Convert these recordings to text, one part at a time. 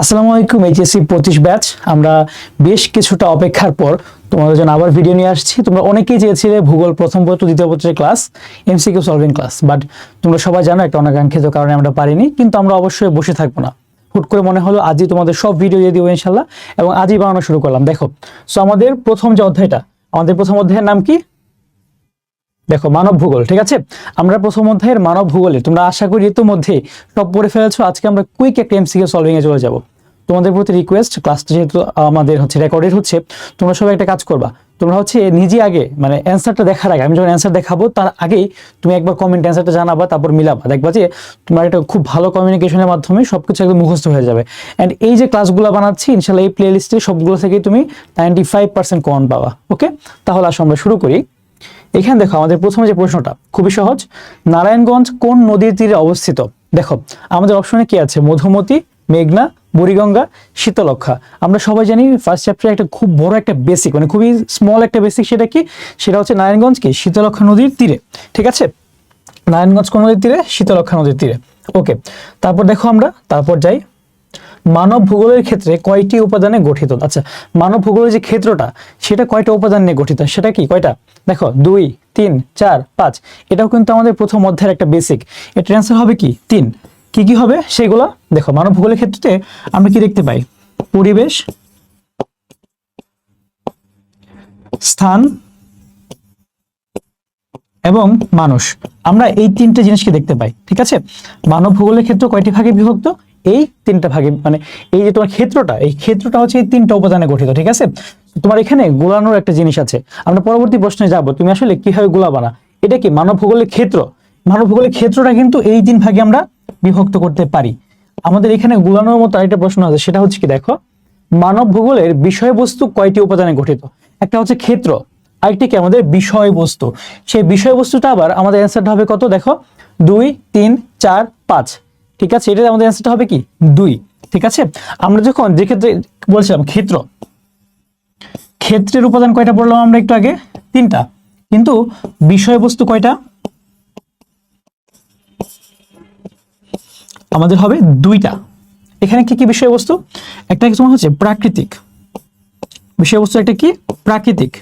আসসালামু আলাইকুম, এইচএসসি পঁচিশ ব্যাচ। আমরা বেশ কিছুটা অপেক্ষার পর তোমাদের জন্য আবার ভিডিও নিয়ে আসছি। তোমরা অনেকেই চেয়েছিলে ভূগোল প্রথম পত্র দ্বিতীয় পত্রের class MCQ solving class but তোমরা সবাই জানো একটা অনাকাঙ্ক্ষিত কারণে আমরা পারিনি, কিন্তু আমরা অবশ্যই বসে থাকব না। হুট করে মনে হলো আজই তোমাদের সব ভিডিও দিয়ে দিব ইনশাল্লাহ এবং আজই বানানো শুরু করলাম। দেখো সো আমাদের প্রথম যে অধ্যায়টা, আমাদের প্রথম অধ্যায়ের নাম কি? দেখো, মানব ভূগোল, ঠিক আছে? আমরা প্রথম অধ্যায়ের মানব ভূগোলে, তোমরা আশা করি ইতিমধ্যে টপ পড়ে ফেলেছো। আজকে আমরা কুইক একটা এমসিকিউ সলভিং এ চলে যাব। তোমাদের প্রতি রিকোয়েস্ট ক্লাসটা যেহেতু আমাদের হচ্ছে রেকর্ডেড হচ্ছে, তোমরা সবাই একটা কাজ করবা। তোমরা হচ্ছে নিজে আগে মানে অ্যান্সারটা দেখার আগে, আমি যখন অ্যান্সার দেখাবো, তার আগেই তুমি একবার কমেন্ট অ্যান্সারটা জানাবা, তারপর মিলাবা। দেখবা যে, তোমার একটা খুব ভালো কমিউনিকেশনের মাধ্যমে সব কিছু একদম মুখস্থ হয়ে যাবে। অ্যান্ড এই যে ক্লাসগুলো বানাচ্ছি ইনশাল্লাহ এই প্লে লিস্টে সবগুলো থেকেই তুমি নাইনটি ফাইভ পার্সেন্ট কমন পাবা ওকে তাহলে আসো, আমরা শুরু করি। এখানে দেখো আমাদের প্রথমে যে প্রশ্নটা, খুবই সহজ। নারায়ণগঞ্জ কোন নদীর তীরে অবস্থিত? দেখো, আমাদের অপশনে কি আছে? মধুমতি, মেঘনা, বুড়িগঙ্গা শীতলক্ষা আমরা সবাই জানি ফার্স্ট চ্যাপ্টারে একটা খুব বড় একটা বেসিক মানে খুবই স্মল একটা বেসিক সেটা কি? সেটা হচ্ছে নারায়ণগঞ্জ কি? শীতলক্ষা নদীর তীরে। ঠিক আছে? নারায়ণগঞ্জ কোন নদীর তীরে? শীতলক্ষা নদীর তীরে। ওকে তারপর দেখো আমরা, তারপর যাই। মানব ভূগোলের ক্ষেত্রে কয়টি উপাদানে গঠিত? আচ্ছা মানব ভূগোলের যে ক্ষেত্রটা, সেটা কয়টা উপাদান নিয়ে গঠিত? সেটা কি কয়টা? দেখো, দুই, তিন, চার, পাঁচ। এটাও কিন্তু আমাদের প্রথম অধ্যায়ের একটা বেসিক এটার অ্যান্সার হবে কি? তিন। কি কি হবে? সেগুলো। দেখো, মানব ভূগোলের ক্ষেত্রে আমরা কি দেখতে পাই? পরিবেশ, স্থান এবং মানুষ। আমরা এই তিনটে জিনিসকে দেখতে পাই, ঠিক আছে? মানব ভূগোলের ক্ষেত্র কয়টি ভাগে বিভক্ত? এই তিনটা ভাগে মানে এই যে তোমার ক্ষেত্রটা, এই ক্ষেত্রটা হচ্ছে এই তিনটা উপাদানে গঠিত, ঠিক আছে? তোমার এখানে গোলানোর একটা জিনিস আছে। আমরা পরবর্তী প্রশ্নে যাব, তুমি আসলে কীভাবে গোলাবানা? এটা কি মানব ভূগোলের ক্ষেত্র? মানব ভূগোলের ক্ষেত্রটা কিন্তু এই তিন ভাগে আমরা বিভক্ত করতে পারি। আমাদের এখানে গোলানোর মতো আরেকটা প্রশ্ন আছে, সেটা হচ্ছে কি, দেখো মানব ভূগোলের বিষয়বস্তু কয়টি উপাদানে গঠিত? একটা হচ্ছে ক্ষেত্র, আরেকটি কি, আমাদের বিষয়বস্তু। সেই বিষয়বস্তুটা আবার আমাদের অ্যান্সারটা হবে কত? দেখো, দুই, তিন, চার, পাঁচ। ঠিক আছে? এটা আমাদের অ্যান্সারটা হবে কি? দুই। ঠিক আছে? আমরা যখন যে ক্ষেত্রে বলছিলাম ক্ষেত্র, ক্ষেত্রের উপাদান কয়টা পড়লাম আমরা একটু আগে? তিনটা। কিন্তু বিষয়বস্তু কয়টা? আমাদের হবে দুইটা। এখানে কি কি বিষয়বস্তু? একটা তোমার হচ্ছে প্রাকৃতিক। বিষয়বস্তু একটা কি? প্রাকৃতিক।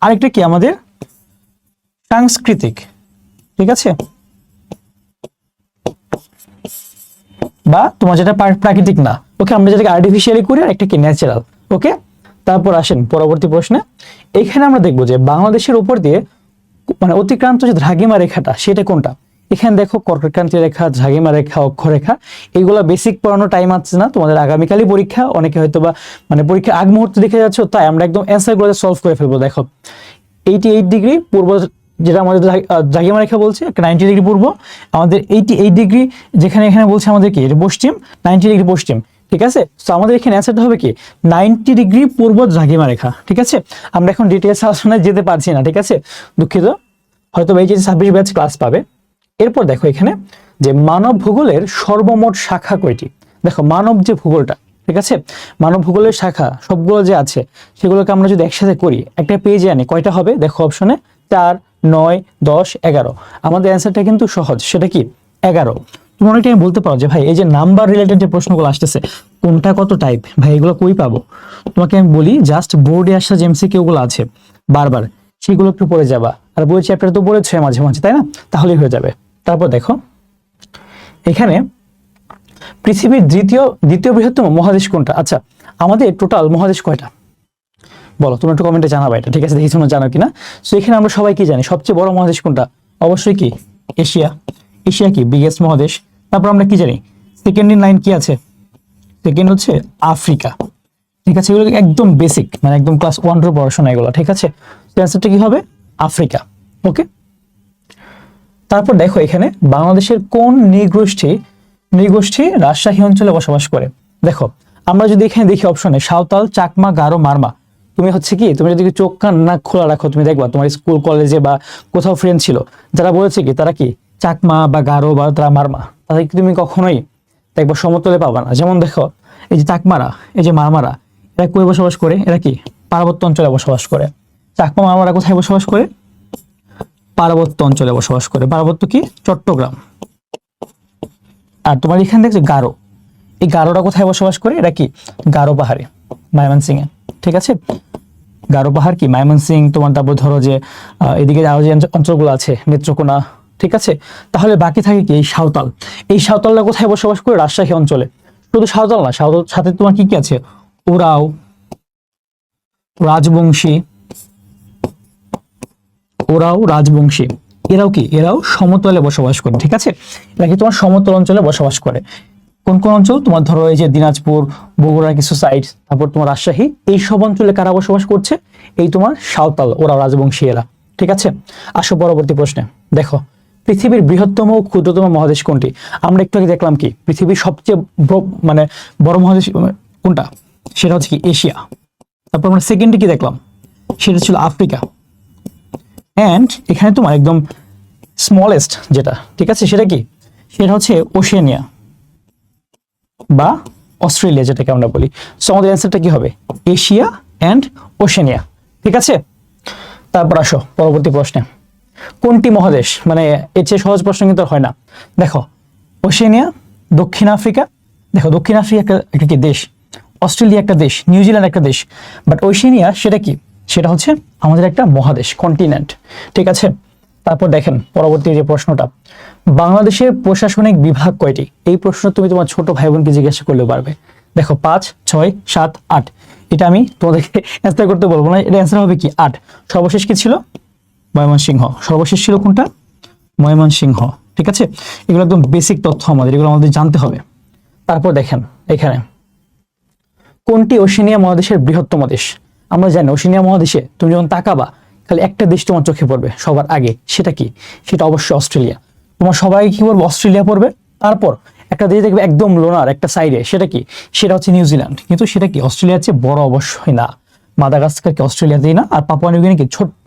আরেকটা কি আমাদের? সাংস্কৃতিক। ঠিক আছে? বা তোমার যেটা প্রাকৃতিক না ওকে আমরা যেটাকে আর্টিফিশিয়ালি করি আর একটা কি ন্যাচারাল ওকে তারপর আসেন পরবর্তী প্রশ্নে। এখানে আমরা দেখব যে বাংলাদেশের উপর দিয়ে মানে অতিক্রান্ত যে দ্রাঘিমা রেখাটা, সেটা কোনটা? এখানে দেখো কর্কটক্রান্তি রেখা, দ্রাঘিমা রেখা, অক্ষরেখা, এগুলো বেসিক পড়ানো টাইম আছে না, তোমাদের আগামীকালই পরীক্ষা, অনেকে হয়তো বা মানে পরীক্ষা আগ মুহূর্তে দেখে যাচ্ছ, তাই আমরা একদম অ্যান্সারগুলো সলভ করে ফেলব, দেখো। এইটি এইট ডিগ্রি পূর্ব যেটা আমাদের দ্রা- আহ, রেখা বলছে একটা নাইনটি ডিগ্রি পূর্ব আমাদের এইটি এইট ডিগ্রি যেখানে এখানে বলছে আমাদের কি পশ্চিম নাইনটি ডিগ্রি পশ্চিম ঠিক আছে? তো আমাদের এখানে অ্যান্সারটা হবে কি নাইনটি ডিগ্রি পূর্ব জাগিমা রেখা ঠিক আছে? আমরা এখন ডিটেলস আলোচনায় যেতে পারছি না ঠিক আছে? দুঃখিত হয়তো এই যে ছাব্বিশ ব্যাচ ক্লাস পাবে। এরপর দেখো এখানে যে মানব ভূগোলের সর্বমোট শাখা কয়টি? দেখো মানব যে ভূগোলটা ঠিক আছে? মানব ভূগোলের শাখা সবগুলো যে আছে সেগুলোকে আমরা যদি একসাথে করি একটা পেজে আনি কয়টা হবে? দেখো অপশনে চার নয়, দশ, এগারো। আমাদের অ্যান্সারটা কিন্তু সহজ। সেটা কি? এগারো। তুমি অনেক টাইম বলতে পারো যে, ভাই, এই যে নাম্বার রিলেটেড যে প্রশ্নগুলো আসতেছে, কোনটা কত টাইপ ভাই, এগুলো কই পাবো? তোমাকে আমি বলি জাস্ট বোর্ডে আসা যে এমসিকিউ গুলো আছে, বারবার, সেগুলো একটু পড়ে যাবা। আর বই চ্যাপ্টার তো পড়েছে মাঝে মাঝে, তাই না? তাহলেই হয়ে যাবে। তারপর দেখো, এখানে পৃথিবীর দ্বিতীয় দ্বিতীয় বৃহত্তম মহাদেশ কোনটা? আচ্ছা আমাদের টোটাল মহাদেশ কয়টা? বলো, তোমরা একটু কমেন্টে জানাবা এটা, ঠিক আছে? দেখি তোমরা জানো কিনা? সো এখানে আমরা সবাই কি জানি? সবচেয়ে বড় মহাদেশ কোনটা? অবশ্যই কি? এশিয়া। এশিয়া কি? বিগেস্ট মহাদেশ। তারপর আমরা কি জানি? সেকেন্ড ইন লাইন কি আছে? সেকেন্ড হচ্ছে আফ্রিকা। ঠিক আছে? এগুলো একদম বেসিক মানে একদম ক্লাস ওয়ান টু পড়াশোনা এগুলো, ঠিক আছে? অ্যান্সারটা কি হবে? আফ্রিকা। ওকে তারপর দেখো এখানে বাংলাদেশের কোন নৃগোষ্ঠী নৃগোষ্ঠী রাজশাহী অঞ্চলে বসবাস করে? দেখো, আমরা যদি এখানে দেখি অপশনে সাঁওতাল, চাকমা, গারো, মারমা। তুমি হচ্ছে কি, তুমি যদি চোখ কান না খোলা রাখো, তুমি দেখবা তোমার স্কুল, কলেজে বা কোথাও ফ্রেন্ড ছিল, যারা বলেছে কি, তারা কি, চাকমা বা গারো বা তারা মারমা তাদেরকে তুমি কখনোই দেখবা সমতলে পাবা না। যেমন দেখো, এই যে চাকমারা, এই যে মারমারা এরা কই বসবাস করে? এরা কি, পার্বত্য অঞ্চলে বসবাস করে। চাকমা মারমারা কোথায় বসবাস করে? পার্বত্য অঞ্চলে বসবাস করে। পার্বত্য কি? চট্টগ্রাম। আর তোমার এখানে দেখছ গারো, এই গারোরা কোথায় বসবাস করে? এটা কি, গারো পাহাড়ে ময়মনসিং এ ঠিক আছে? গারো পাহাড় কি? মায়মন সিং, তোমার তারপর ধরো যে এদিকে আরও যে অঞ্চলগুলো আছে, নেত্রকোনা, ঠিক আছে? তাহলে বাকি থাকে কি? এই সাঁওতাল। এই সাঁওতালরা কোথায় বসবাস করে? রাজশাহী অঞ্চলে। শুধু সাঁওতাল না সাঁওতাল সাথে তোমার কি কি আছে? ওরাও রাজবংশী ওরাও রাজবংশী। এরাও কি? এরাও সমতলে বসবাস করে, ঠিক আছে? এরা কি তোমার সমতল অঞ্চলে বসবাস করে। কোন কোন অঞ্চল? তোমার ধরো এই যে দিনাজপুর বগুড়ার কিছু সাইড তারপর তোমার রাজশাহী এই সব অঞ্চলে কারা বসবাস করছে? এই তোমার সাঁওতাল ওরা, রাজবংশী এরা, ঠিক আছে? আসো পরবর্তী প্রশ্নে, দেখো, পৃথিবীর বৃহত্তম ও ক্ষুদ্রতম মহাদেশ কোনটি? আমরা একটু আগে দেখলাম কি, পৃথিবীর সবচেয়ে মানে বড় মহাদেশ কোনটা? সেটা হচ্ছে কি, এশিয়া। তারপর আমরা সেকেন্ডে কি দেখলাম? সেটা ছিল আফ্রিকা। অ্যান্ড এখানে তোমার একদম স্মলেস্ট যেটা, ঠিক আছে? সেটা কি? সেটা হচ্ছে ওশেনিয়া। বা অস্ট্রেলিয়া যেটাকে আমরা বলি। সো আমাদের অ্যান্সারটা কি হবে? Asia and Oceania. ঠিক আছে? তারপর আসো, পরবর্তী প্রশ্নে। কোনটি মহাদেশ? মানে এর চেয়ে সহজ প্রশ্ন কিন্তু হয় না। দেখো, ওশেনিয়া, দক্ষিণ আফ্রিকা। দেখো, দক্ষিণ আফ্রিকা একটা কি দেশ? অস্ট্রেলিয়া একটা দেশ নিউজিল্যান্ড একটা দেশ। বাট ওশেনিয়া, সেটা কি? সেটা হচ্ছে আমাদের একটা মহাদেশ কন্টিনেন্ট ঠিক আছে? তারপর দেখেন পরবর্তী যে প্রশ্নটা, বাংলাদেশের প্রশাসনিক বিভাগ কয়টি? এই প্রশ্ন তুমি তোমার ছোট ভাই বোনকে জিজ্ঞাসা করলেও পারবে। দেখো, পাঁচ, ছয়, সাত, আট। এটা আমি তোমাদেরকে অ্যান্সার করতে বলব না, এটা অ্যান্সার হবে কি? আট। সর্বশেষ কি ছিল? ময়মনসিংহ। সর্বশেষ ছিল কোনটা? ময়মনসিংহ। ঠিক আছে? এগুলো একদম বেসিক তথ্য আমাদের, এগুলো আমাদের জানতে হবে। তারপর দেখেন, এখানে। কোনটি ওশেনিয়া মহাদেশের বৃহত্তম দেশ? আমরা জানি, ওশেনিয়া মহাদেশে তুমি যখন তাকাবা খালি একটা দেশ তোমার চোখে পড়বে সবার আগে। সেটা কি? সেটা অবশ্যই অস্ট্রেলিয়া। তোমার সবাই কি পড়বে অস্ট্রেলিয়া পড়বে? তারপর একটা দেশ দেখবে একদম লোনার একটা সাইডে সেটা কি? সেটা হচ্ছে নিউজিল্যান্ড কিন্তু সেটা কি অস্ট্রেলিয়ার চেয়ে বড় অবশ্যই না। মাদাগাস্কার কি অস্ট্রেলিয়াতেই না, আর পাপুয়া নিউগিনি কি ছোট্ট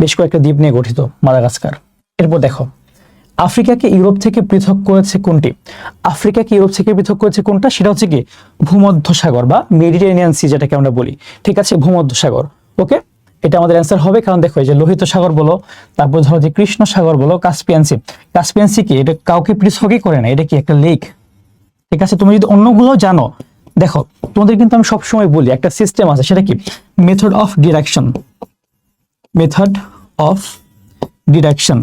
বেশ কয়েকটা দ্বীপ নিয়ে গঠিত মাদাগাস্কার। এরপর দেখো, আফ্রিকাকে ইউরোপ থেকে পৃথক করেছে কোনটি? আফ্রিকাকে ইউরোপ থেকে পৃথক করেছে কোনটা? সেটা হচ্ছে কি ভূমধ্য সাগর বা মেডিটেরিয়ানিয়ান সি যেটাকে আমরা বলি। ঠিক আছে ভূমধ্য সাগর ওকে? এটা আমাদের অ্যান্সার হবে। কারণ দেখো, এই যে লোহিত সাগর বলো, তারপর ধরো যে কৃষ্ণ সাগর বলো কাস্পিয়ান সি সি কি? এটা কাউকে পৃথকই করে না, এটা কি একটা লেক ঠিক আছে? তুমি যদি অন্যগুলো জানো, দেখো, তোমাদের কিন্তু আমি সবসময় বলি, একটা সিস্টেম আছে, সেটা কি? Method of direction method of direction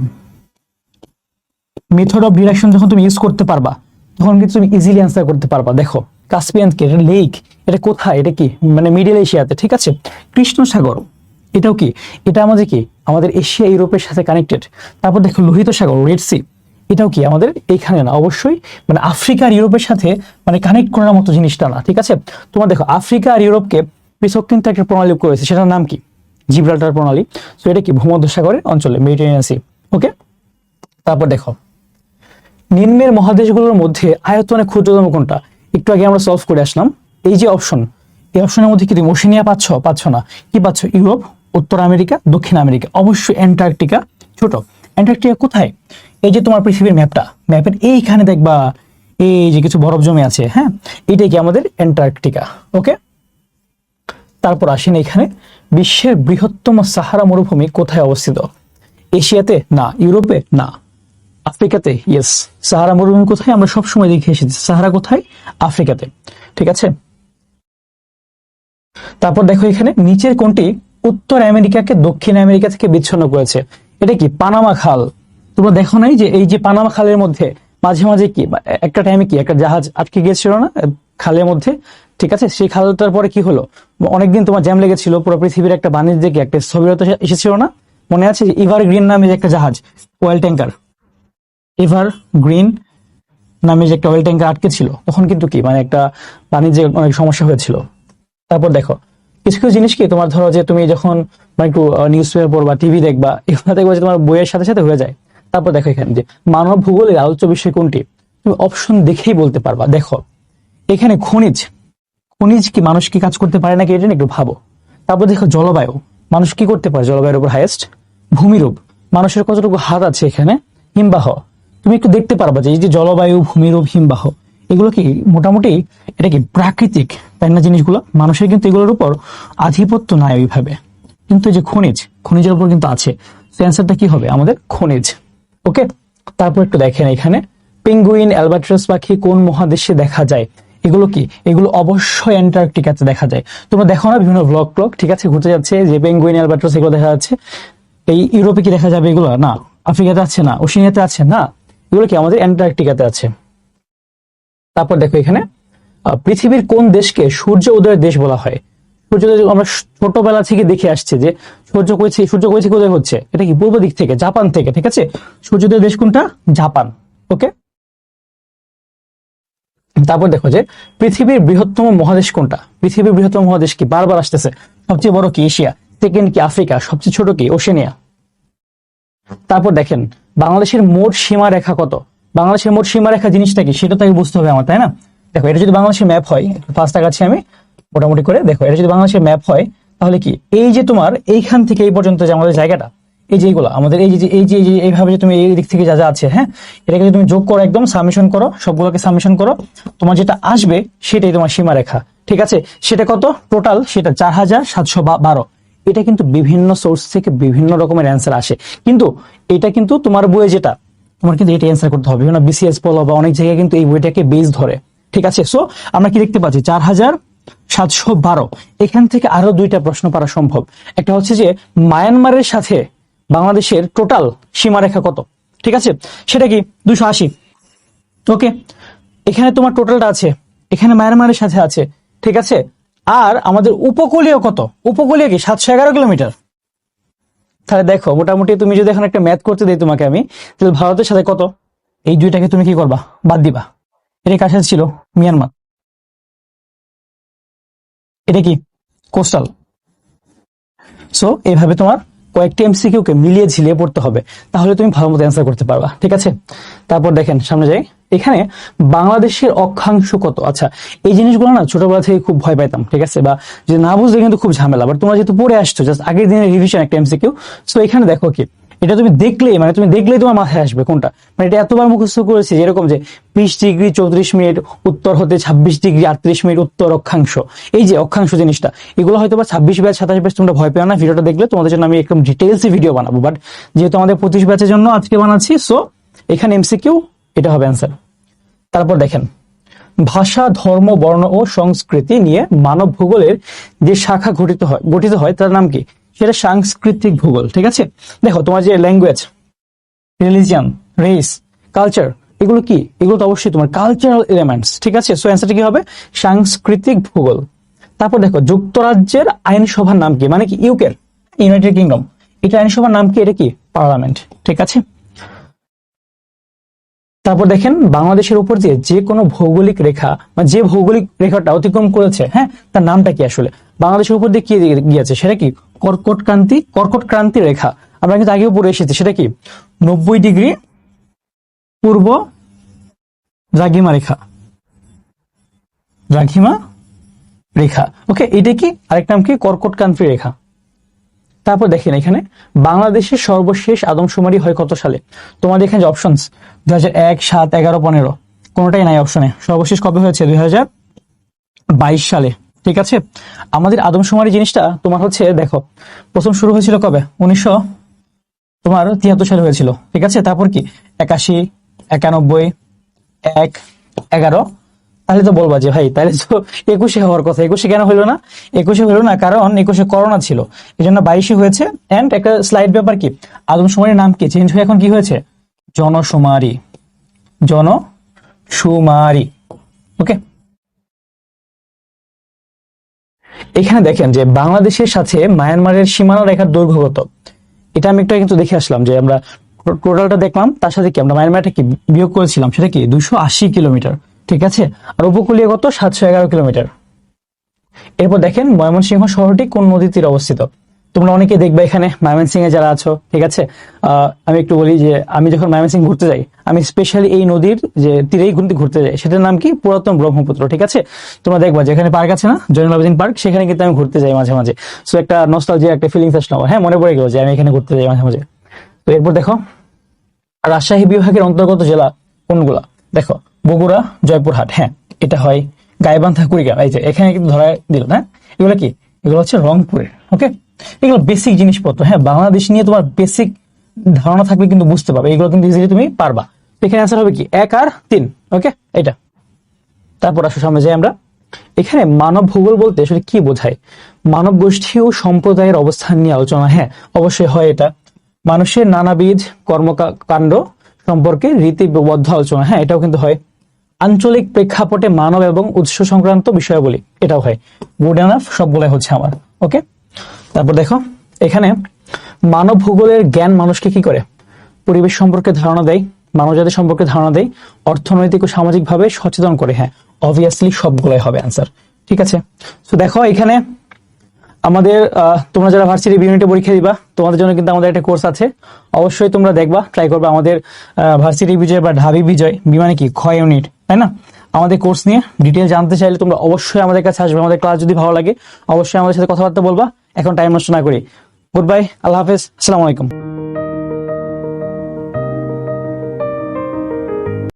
method of direction যখন তুমি ইউজ করতে পারবা, তখন কিন্তু তুমি ইজিলি অ্যান্সার করতে পারবা। দেখো কাস্পিয়ান কি? এটা লেক এটা কোথায়? এটা কি? মানে মিডিল এশিয়াতে ঠিক আছে? কৃষ্ণ সাগর। এটাও কি? এটা আমাদের কি? আমাদের এশিয়া, ইউরোপের সাথে কানেক্টেড তারপর দেখো লোহিত সাগর রেড সি এটাও কি? আমাদের এইখানে না, অবশ্যই। মানে আফ্রিকা আর ইউরোপের সাথে মানে কানেক্ট করার মতো জিনিসটা না, ঠিক আছে? তোমার দেখো, আফ্রিকা আর ইউরোপকে পৃথক কিন্তু একটা প্রণালী করেছে সেটার নাম কি? জিব্রাল্টার প্রণালী। তো এটা কি? ভূমধ্য সাগরের অঞ্চলে মেডিটেরিয়ান সি ওকে তারপর দেখো, নিম্নের মহাদেশগুলোর মধ্যে আয়তনে ক্ষুদ্রতম কোনটা? একটু আগে আমরা সলভ করে আসলাম। এই যে অপশন এই অপশনের মধ্যে কি তুমি ওশেনিয়া পাচ্ছ? পাচ্ছ না। কি পাচ্ছ? ইউরোপ উত্তর আমেরিকা, দক্ষিণ আমেরিকা, অবশ্যই অ্যান্টার্কটিকা ছোট। অ্যান্টার্কটিকা কোথায়? এই যে তোমার পৃথিবীর ম্যাপটা, ম্যাপের এইখানে দেখবা এই যে কিছু বরফ জমে আছে হ্যাঁ? এটাই কি আমাদের অ্যান্টার্কটিকা ওকে তারপর আসেন এখানে বিশ্বের বৃহত্তম সাহারা মরুভূমি কোথায় অবস্থিত? এশিয়াতে? না। ইউরোপে? না। আফ্রিকাতে? ইয়েস সাহারা মরুভূমি কোথায়? আমরা সবসময় দেখে এসেছি। সাহারা কোথায়? আফ্রিকাতে। ঠিক আছে? তারপর দেখো এখানে, নিচের কোনটি উত্তর আমেরিকাকে, দক্ষিণ আমেরিকা থেকে বিচ্ছিন্ন করেছে। এটা কি? পানামা খাল। তোমরা দেখো নাই যে এই যে পানামা খালের মধ্যে মাঝে মাঝে কি একটা টাইমে কি, একটা জাহাজ আটকে গিয়েছিল না খালের মধ্যে? ঠিক আছে? সেই খালটার পরে কি হলো? অনেকদিন তোমার জ্যাম লেগেছিল, পুরো পৃথিবীর একটা বাণিজ্যিক, একটা স্থবিরতা এসেছিল না? মনে আছে যে ইভার গ্রিন নামে যে একটা জাহাজ ওয়েল ট্যাঙ্কার ইভার গ্রিন নামে যে একটা অয়েল ট্যাঙ্কার আটকে ছিল, তখন কিন্তু কি মানে একটা বাণিজ্যের অনেক সমস্যা হয়েছিল। তারপর দেখো কিছু কিছু জিনিস কি তোমার ধরো যে তুমি যখন মানে একটু নিউজ পেপার বা টিভি দেখবা, এগুলো দেখবা যে তোমার বইয়ের সাথে সাথে হয়ে যায়। তারপর দেখো এখানে যে মানব ভূগোলের আলোচ্য বিষয় কোনটি? তুমি অপশন দেখেই বলতে পারবা। দেখো, এখানে খনিজ খনিজ কি মানুষ কি কাজ করতে পারে নাকি এটা একটু ভাবো। তারপর দেখো জলবায়ু, মানুষ কি করতে পারে জলবায়ুর উপর হাইয়েস্ট ভূমিরূপ, মানুষের কতটুকু হাত আছে এখানে? হিমবাহ। তুমি একটু দেখতে পারবা যে এই যে জলবায়ু, ভূমিরূপ, হিমবাহ এগুলো কি মোটামুটি এটা কি প্রাকৃতিক? তাই না জিনিসগুলো? মানুষের কিন্তু এগুলোর উপর আধিপত্য নাই ওইভাবে। কিন্তু যে খনিজ, খনিজের উপর কিন্তু আছে। অ্যান্সারটা কি হবে? আমাদের খনিজ। ওকে তারপর একটু দেখেন এখানে। পেঙ্গুইন অ্যালবাট্রাস পাখি কোন মহাদেশে দেখা যায়? এগুলো কি? এগুলো অবশ্যই অ্যান্টার্কটিকাতে দেখা যায়। তোমরা দেখো না বিভিন্ন ব্লগ ব্লগ ঠিক আছে? ঘুরতে যাচ্ছে যে পেঙ্গুইন অ্যালবাট্রস এগুলো দেখা যাচ্ছে। এই ইউরোপে কি দেখা যাবে এগুলো? না। আফ্রিকাতে আছে না? ওশিনিয়াতে আছে? না। এগুলো কি আমাদের অ্যান্টার্কটিকাতে আছে? তারপর দেখো এখানে পৃথিবীর কোন দেশকে সূর্য উদয়ের দেশ বলা হয়? সূর্যোদয় আমরা ছোটবেলা থেকে দেখে আসছে যে সূর্য কইছে সূর্য কই থেকে উদয় হচ্ছে? এটা কি পূর্ব দিক থেকে, জাপান থেকে, ঠিক আছে? সূর্যোদয়ের দেশ কোনটা? Japan, okay? তারপর দেখো যে, পৃথিবীর বৃহত্তম মহাদেশ কোনটা? পৃথিবীর বৃহত্তম মহাদেশ কি? বারবার আসতেছে। সবচেয়ে বড় কি? এশিয়া। সেকেন্ড কি? আফ্রিকা। সবচেয়ে ছোট কি? ওশেনিয়া। তারপর দেখেন, বাংলাদেশের মোট সীমা রেখা কত? বাংলাদেশের মোট সীমা রেখা জিনিসটা কি? সেটা তাকে বুঝতে হবে আমার, তাই না? দেখো, এটা যদি বাংলাদেশের ম্যাপ হয় পাঁচটা কাছে আমি মোটামুটি করে, দেখো, এটা যদি বাংলাদেশের ম্যাপ হয়, তাহলে কি? এই যে তোমার এইখান থেকে এই পর্যন্ত যে আমাদের জায়গাটা, এই যে এইগুলো, আমাদের এই যে এই যে এই যে, এইভাবে যে তুমি এই দিক থেকে যা যা আছে হ্যাঁ? এটাকে তুমি যোগ করো একদম, সাবমিশন করো, সবগুলোকে সাবমিশন করো, তোমার যেটা আসবে সেটাই তোমার সীমারেখা, ঠিক আছে? সেটা কত? টোটাল সেটা চার হাজার সাতশো বারো। এটা কিন্তু বিভিন্ন সোর্স থেকে বিভিন্ন রকমের অ্যান্সার আসে। কিন্তু এটা কিন্তু তোমার বইয়ে যেটা তোমার কিন্তু এটা অ্যান্সার করতে হবে। বিভিন্ন বিসিএস বলো বা অনেক জায়গায় কিন্তু এই বইটাকে বেস ধরে। ঠিক আছে? সো আমরা কি দেখতে পাচ্ছি? চার হাজার সাতশো বারো। এখান থেকে আরও দুইটা প্রশ্ন পারা সম্ভব। একটা হচ্ছে যে, মায়ানমারের সাথে বাংলাদেশের টোটাল সীমারেখা কত? ঠিক আছে? সেটা কি? দুশো আশি। ওকে এখানে তোমার টোটালটা আছে। এখানে মায়ানমারের সাথে আছে। ঠিক আছে? আর আমাদের উপকূলীয় কত? উপকূলীয় কি? সাতশো এগারো কিলোমিটার। তাহলে দেখো, মোটামুটি তুমি যদি এখন একটা ম্যাথ করতে দিই তোমাকে আমি, তাহলে ভারতের সাথে কত? এই দুইটাকে তুমি কি করবা? বাদ দিবা। এটা কার সাথে ছিল? মিয়ানমার। এটা কি? কোস্টাল। সো এইভাবে তোমার কয়েকটি এমসিকিউ কে মিলিয়ে ঝিলিয়ে পড়তে হবে। তাহলে তুমি ভালো মতো অ্যান্সার করতে পারবা। ঠিক আছে? তারপর দেখেন, সামনে যাই। এখানে বাংলাদেশের অক্ষাংশ কত? আচ্ছা এই জিনিসগুলো না ছোটবেলা থেকে খুব ভয় পাইতাম, ঠিক আছে? বা যে না বুঝলে কিন্তু খুব ঝামেলা বাট তোমরা যেহেতু পড়ে আসছো জাস্ট আগের দিনের রিভিশন একটা এমসিকিউ সো এখানে দেখো কি, এটা তুমি দেখলেই মানে তুমি দেখলেই তোমার মাথায় আসবে কোনটা। মানে এটা এতবার মুখস্থ করেছি যে এরকম যে বিশ ডিগ্রি চৌত্রিশ মিনিট উত্তর হতে ছাব্বিশ ডিগ্রি আটত্রিশ মিনিট উত্তর অক্ষাংশ। এই যে অক্ষাংশ জিনিসটা, এগুলো হয়তো বা ছাব্বিশ ব্যাচ, সাতাশ ব্যাচ তোমরা ভয় পেও না, ভিডিওটা দেখলে তোমাদের জন্য আমি একদম ডিটেলসে ভিডিও বানাবো বাট যেহেতু আমাদের পঁচিশ ব্যাচের জন্য আজকে বানাচ্ছি সো এখানে এমসিকিউ এটা হবে অ্যান্সার তারপর দেখেন, ভাষা, ধর্ম, বর্ণ ও সংস্কৃতি নিয়ে মানব ভূগোলের যে শাখা গঠিত হয় গঠিত হয়, তার নাম কি? সেটা সাংস্কৃতিক ভূগোল, ঠিক আছে? দেখো, তোমার যে ল্যাঙ্গুয়েজ রিলিজিয়ান রেস কালচার এগুলো কি? এগুলো তো অবশ্যই তোমার কালচারাল এলিমেন্টস ঠিক আছে? সো অ্যান্সারটা কি হবে? সাংস্কৃতিক ভূগোল। তারপর দেখো, যুক্তরাজ্যের আইনসভার নাম কি? মানে কি? ইউকের ইউনাইটেড কিংডম এটা আইনসভার নাম কি? এটা কি? পার্লামেন্ট ঠিক আছে? তারপর দেখেন, বাংলাদেশের উপর দিয়ে যে কোনো ভৌগোলিক রেখা বা যে ভৌগোলিক রেখাটা অতিক্রম করেছে হ্যাঁ তার নামটা কি আসলে? বাংলাদেশের উপর দিয়ে কি গিয়েছে? সেটা কি কর্কট ক্রান্তি কর্কট ক্রান্তি রেখা? আমরা কিন্তু আগেও পড়ে এসেছি, সেটা কি? নব্বই ডিগ্রি পূর্ব দ্রাঘিমা রেখা। দ্রাঘিমা রেখা। ওকে, এটা কি? আরেক নাম কি? কর্কট ক্রান্তি রেখা। তারপর দেখেন এখানে, বাংলাদেশের সর্বশেষ আদমশুমারি হয় কত সালে? তোমাদের এখানে যে অপশনস দুই হাজার এক, সাত, এগারো, পনেরো, কোনোটাই নাই অপশনে সর্বশেষ কবে হয়েছে? দুই হাজার বাইশ সালে। ঠিক আছে? আমাদের আদমশুমারি জিনিসটা তোমার হচ্ছে, দেখো, প্রথম শুরু হয়েছিল কবে? উনিশশো তোমার তিয়াত্তর সালে হয়েছিল। ঠিক আছে? তারপর কি? একাশি, একানব্বই, এক, এগারো তাহলে তো বলবা যে, ভাই, তাহলে তো একুশে হওয়ার কথা। একুশে কেন হলো না? একুশে হলো না কারণ একুশে করোনা ছিল। এই জন্য বাইশে হয়েছে। এন্ড একটা স্লাইড ব্যাপার কি? আদমশুমারির নাম কি? চেঞ্জ হয়ে এখন কি হয়েছে? জনশুমারি। জনশুমারি। ওকে এখানে দেখেন যে, বাংলাদেশের সাথে মায়ানমারের সীমানা রেখার দৈর্ঘ্য কত এটা আমি একটু কিন্তু দেখে আসলাম যে, আমরা টোটালটা দেখলাম। তার সাথে কি? আমরা মায়ানমারটা কি বিয়োগ করেছিলাম? সেটা কি? দুশো আশি কিলোমিটার। ঠিক আছে? আর উপকূলীয় কত সাতশো এগারো কিলোমিটার। এরপর দেখেন ময়মনসিংহ শহরটি কোন নদীর তীরে অবস্থিত? তোমরা অনেকে দেখবে এখানে ময়মনসিংহে যারা আছো, ঠিক আছে? আমি একটু বলি যে আমি যখন ময়মনসিংহ ঘুরতে যাই, আমি স্পেশালি এই নদীর যে তীরেই ঘুরতে ঘুরতে যাই, সেটার নাম কি? পুরাতন ব্রহ্মপুত্র, ঠিক আছে? তোমরা দেখবা যেখানে পার্ক আছে না? জয়নুল আবেদিন পার্ক সেখানে কিন্তু আমি ঘুরতে যাই মাঝে মাঝে। সো একটা নস্টালজিয়া একটা ফিলিংস আসলো আমার। হ্যাঁ মনে পড়ে গেল যে আমি এখানে ঘুরতে যাই মাঝে মাঝে। তো এরপর দেখো, রাজশাহী বিভাগের অন্তর্গত জেলা কোনগুলা? দেখো বগুড়া, জয়পুরহাট হ্যাঁ এটা হয় গাইবান্ধা, কুড়িগ্রাম, এই যে এখানে কিন্তু ধরা দিল হ্যাঁ এগুলো কি? এগুলো হচ্ছে রংপুরের ওকে এগুলো বেসিক জিনিসপত্র হ্যাঁ বাংলাদেশ নিয়ে তোমার বেসিক ধারণা থাকবে কিন্তু বুঝতে পারবে, এগুলো কিন্তু ইজিলি তুমি পারবা। এখানে অ্যান্সার হবে কি? এক আর তিন ওকে এটা তারপর আসো সামনে যাই আমরা। এখানে মানব ভূগোল বলতে আসলে কি বোঝায়? মানব গোষ্ঠী ও সম্প্রদায়ের অবস্থান নিয়ে আলোচনা হ্যাঁ অবশ্যই হয় এটা। মানুষের নানাবিধ কর্মকাণ্ড সম্পর্কে রীতিবদ্ধ আলোচনা হ্যাঁ এটাও কিন্তু হয়। আঞ্চলিক প্রেক্ষাপটে মানব এবং উৎস সংক্রান্ত বিষয়াবলী। এটাও হয়। গুড এনাফ সবগুলাই হচ্ছে আমার। ওকে তারপর দেখো, এখানে মানব ভূগোলের জ্ঞান মানুষকে কি করে? পরিবেশ সম্পর্কে ধারণা দেয়, মানবজাতি সম্পর্কে ধারণা দেয়, অর্থনৈতিক ও সামাজিকভাবে সচেতন করে। হ্যাঁ অবভিয়াসলি সবগুলাই হবে অ্যান্সার ঠিক আছে? তো দেখো, এখানে আমাদের তোমরা যারা ভার্সিটি ইউনিটে পরীক্ষা দিবা, তোমাদের জন্য কিন্তু আমাদের একটা কোর্স আছে। অবশ্যই তোমরা দেখবা ট্রাই করবা আমাদের ভার্সিটি বিজয় বা ঢাবি বিজয় বিমানে কি? ক্ষয় ইউনিট তাই না? আমাদের কোর্স নিয়ে ডিটেল জানতে চাইলে তোমরা অবশ্যই আমাদের কাছে আসবে। আমাদের ক্লাস যদি ভালো লাগে, অবশ্যই আমাদের সাথে কথাবার্তা বলবা। এখন টাইম নষ্ট না করি। গুড বাই আল্লাহ হাফেজ, আসসালামু আলাইকুম।